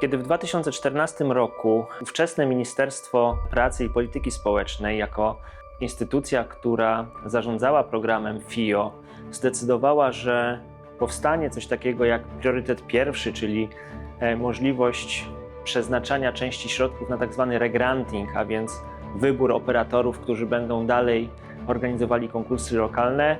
Kiedy w 2014 roku ówczesne Ministerstwo Pracy i Polityki Społecznej, jako instytucja, która zarządzała programem FIO, zdecydowała, że powstanie coś takiego jak priorytet pierwszy, czyli e, możliwość przeznaczania części środków na tak zwany regranting, a więc wybór operatorów, którzy będą dalej organizowali konkursy lokalne.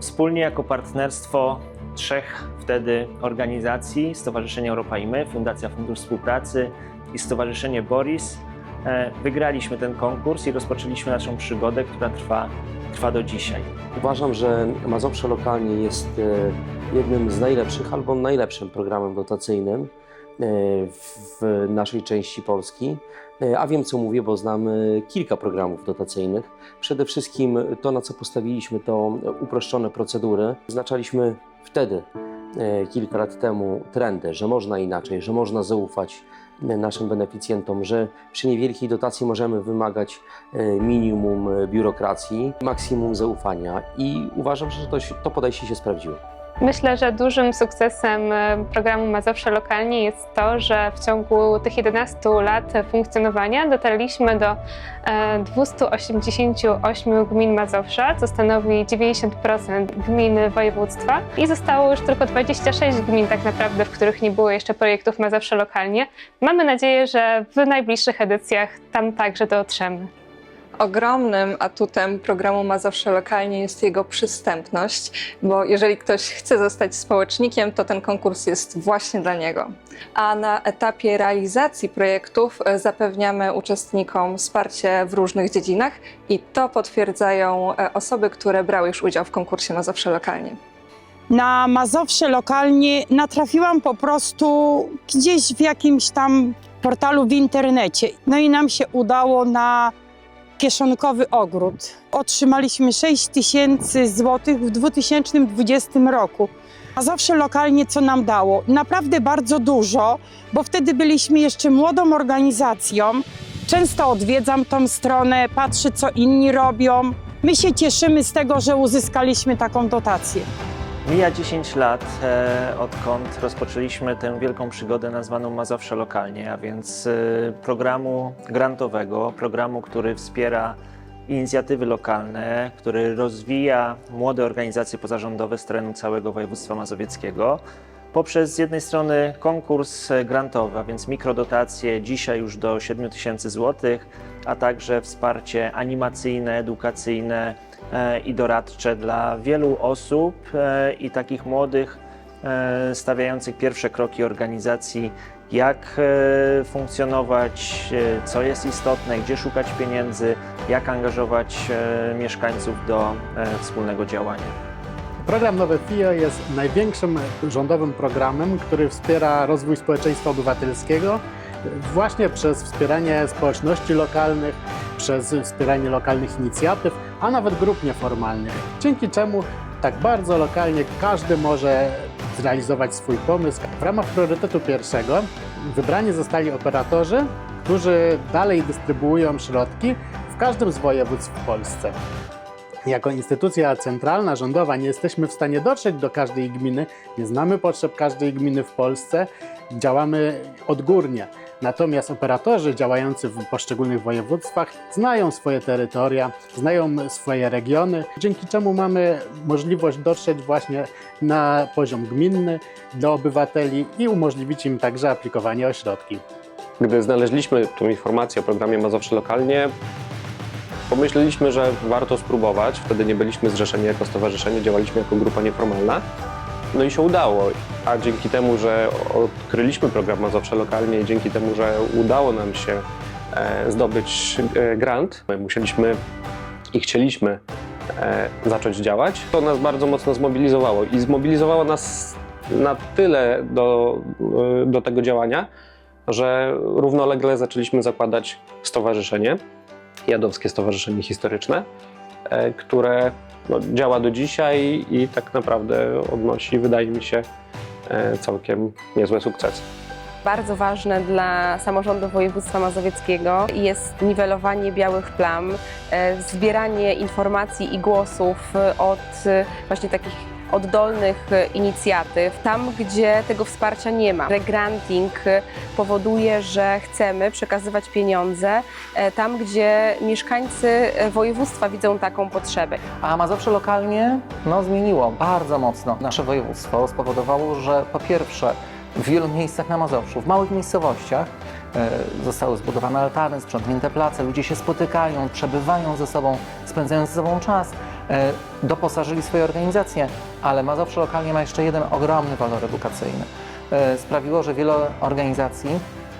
Wspólnie jako partnerstwo trzech wtedy organizacji, Stowarzyszenie Europa i My, Fundacja Fundusz Współpracy i Stowarzyszenie Boris, e, wygraliśmy ten konkurs i rozpoczęliśmy naszą przygodę, która trwa, trwa do dzisiaj. Uważam, że Mazowsze lokalnie jest e, jednym z najlepszych albo najlepszym programem dotacyjnym e, w naszej części Polski. A wiem, co mówię, bo znam kilka programów dotacyjnych. Przede wszystkim to, na co postawiliśmy, to uproszczone procedury. Znaczaliśmy wtedy, e, kilka lat temu, trendy, że można inaczej, że można zaufać e, naszym beneficjentom, że przy niewielkiej dotacji możemy wymagać e, minimum biurokracji, maksimum zaufania i uważam, że to, to podejście się sprawdziło. Myślę, że dużym sukcesem e, programu Mazowsze Lokalnie jest to, że w ciągu tych 11 lat funkcjonowania dotarliśmy do e, 288 gmin Mazowsza, co stanowi 90% gmin województwa i zostało już tylko 26 gmin tak naprawdę, w których nie było jeszcze projektów Mazowsze Lokalnie. Mamy nadzieję, że w najbliższych edycjach tam także dotrzemy. Ogromnym atutem programu Mazowsze Lokalnie jest jego przystępność, bo jeżeli ktoś chce zostać społecznikiem, to ten konkurs jest właśnie dla niego. A na etapie realizacji projektów e, zapewniamy uczestnikom wsparcie w różnych dziedzinach i to potwierdzają e, osoby, które brały już udział w konkursie Mazowsze Lokalnie. na Mazowsze lokalnie natrafiłam po prostu gdzieś w jakimś tam portalu w internecie. No i nam się udało na kieszonkowy ogród. Otrzymaliśmy 6 tysięcy złotych w 2020 roku. Mazowsze lokalnie co nam dało? Naprawdę bardzo dużo, bo wtedy byliśmy jeszcze młodą organizacją. Często odwiedzam tą stronę, patrzę co inni robią. My się cieszymy z tego, że uzyskaliśmy taką dotację. Mija 10 lat, e, odkąd rozpoczęliśmy tę wielką przygodę nazwaną Mazowsze Lokalnie, a więc e, programu grantowego, programu, który wspiera inicjatywy lokalne, który rozwija młode organizacje pozarządowe z terenu całego województwa mazowieckiego poprzez z jednej strony konkurs e, grantowy, a więc mikrodotacje dzisiaj już do 7 tysięcy złotych, a także wsparcie animacyjne, edukacyjne e, i doradcze dla wielu osób e, i takich młodych stawiających pierwsze kroki organizacji, jak funkcjonować, co jest istotne, gdzie szukać pieniędzy, jak angażować mieszkańców do wspólnego działania. Program Nowe FIO jest największym rządowym programem, który wspiera rozwój społeczeństwa obywatelskiego właśnie przez wspieranie społeczności lokalnych, przez wspieranie lokalnych inicjatyw, a nawet grup nieformalnych. Dzięki czemu tak bardzo lokalnie każdy może zrealizować swój pomysł. W ramach priorytetu pierwszego wybrani zostali operatorzy, którzy dalej dystrybuują środki w każdym z województw w Polsce. Jako instytucja centralna, rządowa nie jesteśmy w stanie dotrzeć do każdej gminy, nie znamy potrzeb każdej gminy w Polsce, działamy odgórnie. Natomiast operatorzy działający w poszczególnych województwach znają swoje terytoria, znają swoje regiony, dzięki czemu mamy możliwość dotrzeć właśnie na poziom gminny do obywateli i umożliwić im także aplikowanie o środki. Gdy znaleźliśmy tą informację o programie Mazowsze Lokalnie, pomyśleliśmy, że warto spróbować. Wtedy nie byliśmy zrzeszeni jako stowarzyszenie, działaliśmy jako grupa nieformalna. No i się udało. A dzięki temu, że odkryliśmy program Mazowsze Lokalnie i dzięki temu, że udało nam się e, zdobyć e, grant, my musieliśmy i chcieliśmy e, zacząć działać, to nas bardzo mocno zmobilizowało. I zmobilizowało nas na tyle do, do tego działania, że równolegle zaczęliśmy zakładać stowarzyszenie, Jadowskie Stowarzyszenie Historyczne, e, które no, działa do dzisiaj i tak naprawdę odnosi, wydaje mi się, e, całkiem niezłe sukcesy. Bardzo ważne dla samorządu województwa mazowieckiego jest niwelowanie białych plam, e, zbieranie informacji i głosów e, od e, właśnie takich oddolnych inicjatyw, tam gdzie tego wsparcia nie ma. Regranting powoduje, że chcemy przekazywać pieniądze tam, gdzie mieszkańcy województwa widzą taką potrzebę. A Mazowsze lokalnie no, zmieniło bardzo mocno nasze województwo. Spowodowało, że po pierwsze w wielu miejscach na Mazowszu, w małych miejscowościach e, zostały zbudowane altany, sprzątnięte place, ludzie się spotykają, przebywają ze sobą, spędzają ze sobą czas, e, doposażyli swoje organizacje, ale Mazowsze lokalnie ma jeszcze jeden ogromny walor edukacyjny. E, sprawiło, że wiele organizacji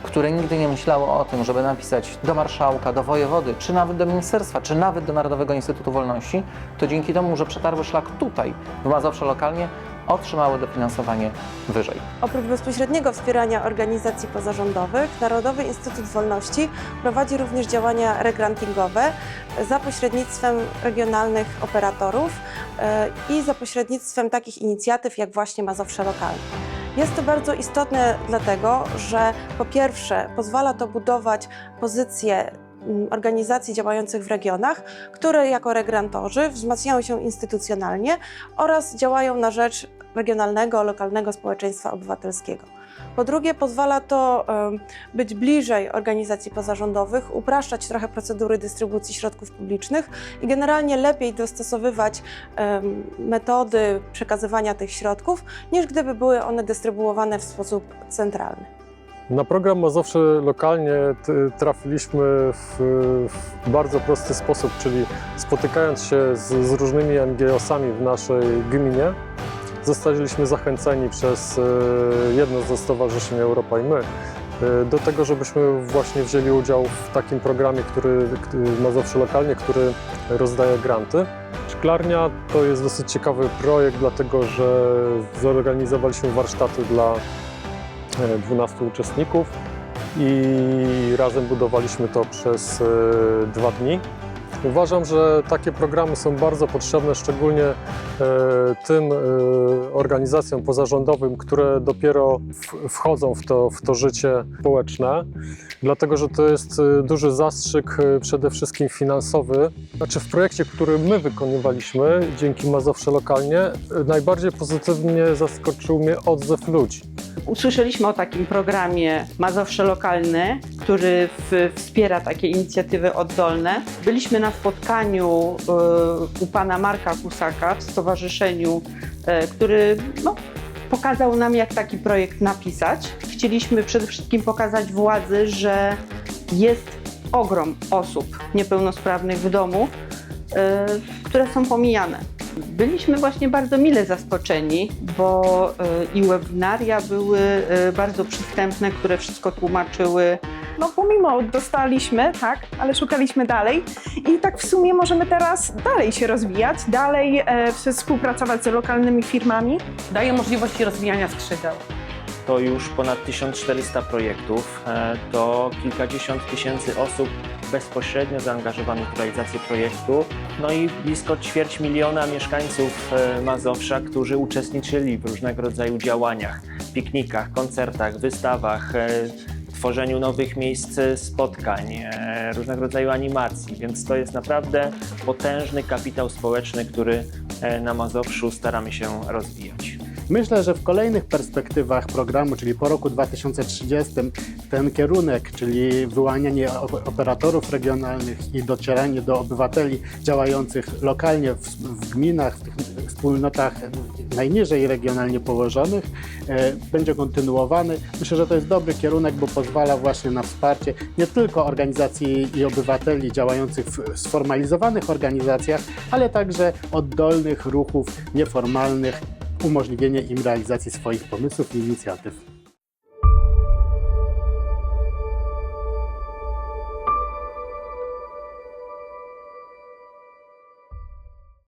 które nigdy nie myślało o tym, żeby napisać do marszałka, do wojewody, czy nawet do ministerstwa, czy nawet do Narodowego Instytutu Wolności, to dzięki temu, że przetarły szlak tutaj, w Mazowszu lokalnie, otrzymały dofinansowanie wyżej. Oprócz bezpośredniego wspierania organizacji pozarządowych, Narodowy Instytut Wolności prowadzi również działania regrantingowe za pośrednictwem regionalnych operatorów e, i za pośrednictwem takich inicjatyw jak właśnie Mazowsze Lokalne. Jest to bardzo istotne dlatego, że po pierwsze pozwala to budować pozycję mm, organizacji działających w regionach, które jako regrantorzy wzmacniają się instytucjonalnie oraz działają na rzecz regionalnego, lokalnego społeczeństwa obywatelskiego. Po drugie, pozwala to być bliżej organizacji pozarządowych, upraszczać trochę procedury dystrybucji środków publicznych i generalnie lepiej dostosowywać metody przekazywania tych środków, niż gdyby były one dystrybuowane w sposób centralny. Na program Mazowsze lokalnie trafiliśmy w, w bardzo prosty sposób, czyli spotykając się z, z różnymi NGO-sami w naszej gminie, zostaliśmy zachęceni przez e, jedno ze stowarzyszeń Europa i My e, do tego, żebyśmy właśnie wzięli udział w takim programie, który który- Mazowsze lokalnie, który rozdaje granty. Szklarnia to jest dosyć ciekawy projekt, dlatego że zorganizowaliśmy warsztaty dla e, 12 uczestników i razem budowaliśmy to przez e, dwa dni. Uważam, że takie programy są bardzo potrzebne, szczególnie e, tym e, organizacjom pozarządowym, które dopiero wchodzą w to, w to życie społeczne, dlatego że to jest e, duży zastrzyk przede wszystkim finansowy. Znaczy w projekcie, który my wykonywaliśmy dzięki Mazowsze Lokalnie, najbardziej pozytywnie zaskoczył mnie odzew ludzi. Usłyszeliśmy o takim programie Mazowsze Lokalne, który wspiera takie inicjatywy oddolne. Byliśmy na spotkaniu e, u pana Marka Kusaka w stowarzyszeniu, e, który no, pokazał nam, jak taki projekt napisać. Chcieliśmy przede wszystkim pokazać władzy, że jest ogrom osób niepełnosprawnych w domu, e, które są pomijane. Byliśmy właśnie bardzo mile zaskoczeni, bo i webinaria były bardzo przystępne, które wszystko tłumaczyły. No pomimo dostaliśmy, tak, ale szukaliśmy dalej i tak w sumie możemy teraz dalej się rozwijać, dalej e, współpracować z lokalnymi firmami. daje możliwości rozwijania skrzydeł. To już ponad 1400 projektów, e, to kilkadziesiąt tysięcy osób bezpośrednio zaangażowanych w realizację projektu, no i blisko ćwierć miliona mieszkańców e, Mazowsza, którzy uczestniczyli w różnego rodzaju działaniach, piknikach, koncertach, wystawach, e, tworzeniu nowych miejsc spotkań, e, różnego rodzaju animacji, więc to jest naprawdę potężny kapitał społeczny, który e, na Mazowszu staramy się rozwijać. Myślę, że w kolejnych perspektywach programu, czyli po roku 2030, ten kierunek, czyli wyłanianie op- operatorów regionalnych i docieranie do obywateli działających lokalnie w, w gminach, w tych wspólnotach najniżej regionalnie położonych, e, będzie kontynuowany. Myślę, że to jest dobry kierunek, bo pozwala właśnie na wsparcie nie tylko organizacji i obywateli działających w sformalizowanych organizacjach, ale także oddolnych ruchów nieformalnych, umożliwienie im realizacji swoich pomysłów i inicjatyw.